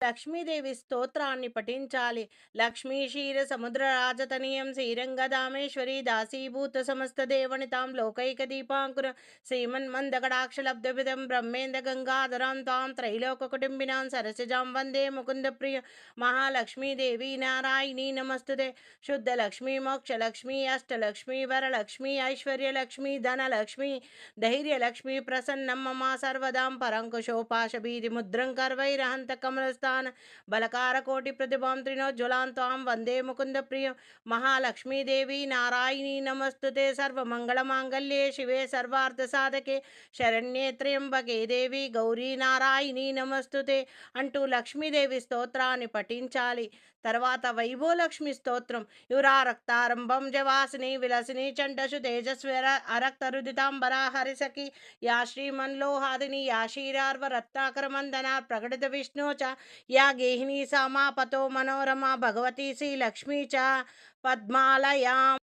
లక్ష్మీదేవి స్తోత్రాన్ని పఠించాలి. లక్ష్మీ క్షీర సముద్ర రాజతనీయం శ్రీరంగదామేశ్వరి దాసీభూత సమస్త దేవనితాం లోకైక దీపాంకుర. శ్రీమన్ మందకడాక్షలబ్ధవిధం బ్రహ్మేంద్ర గంగాధరాం తాం త్రైలోక కుటుంబినాం సరసజాం వందే ముకుంద ప్రియ మహాలక్ష్మీదేవి నారాయణి నమస్తుదే శుద్ధ లక్ష్మీ మోక్ష లక్ష్మీ అష్టలక్ష్మీ వరలక్ష్మీ ఐశ్వర్యలక్ష్మీ ధనలక్ష్మీ ధైర్యలక్ష్మీ ప్రసన్నం మమ సర్వదాం పరంకుశోపాశబీది ముద్రం కర్వైరహంత కమలస్థాన బలకారకోటి ప్రతిభాం త్రినోజ్వలాంతాం వందే ముకుంద ప్రియం మహాలక్ష్మీదేవి నారాయణీ నమస్తుతే సర్వమంగళమాంగళ్యే శివే సర్వార్థ సాధకే శరణ్యే త్ర్యంబకే దేవి గౌరీ నారాయణీ నమస్తుతే అంటూ లక్ష్మీదేవి స్తోత్రాన్ని పఠించాలి. తర్వాత వైభోలక్ష్మి స్తోత్రం. యురా రక్తారంభం జవాసిని విలసిని చండసు తేజస్వర అరక్తరుదితాంబరా హరిసఖి. యా శ్రీమన్లోహాదిని యా క్షీరార్వ రత్నాకరమందన ప్రకటిత విష్ణోచ. या गेहिनी सामा पतो मनोरमा भगवती श्रीलक्ष्मी च पद्मालयां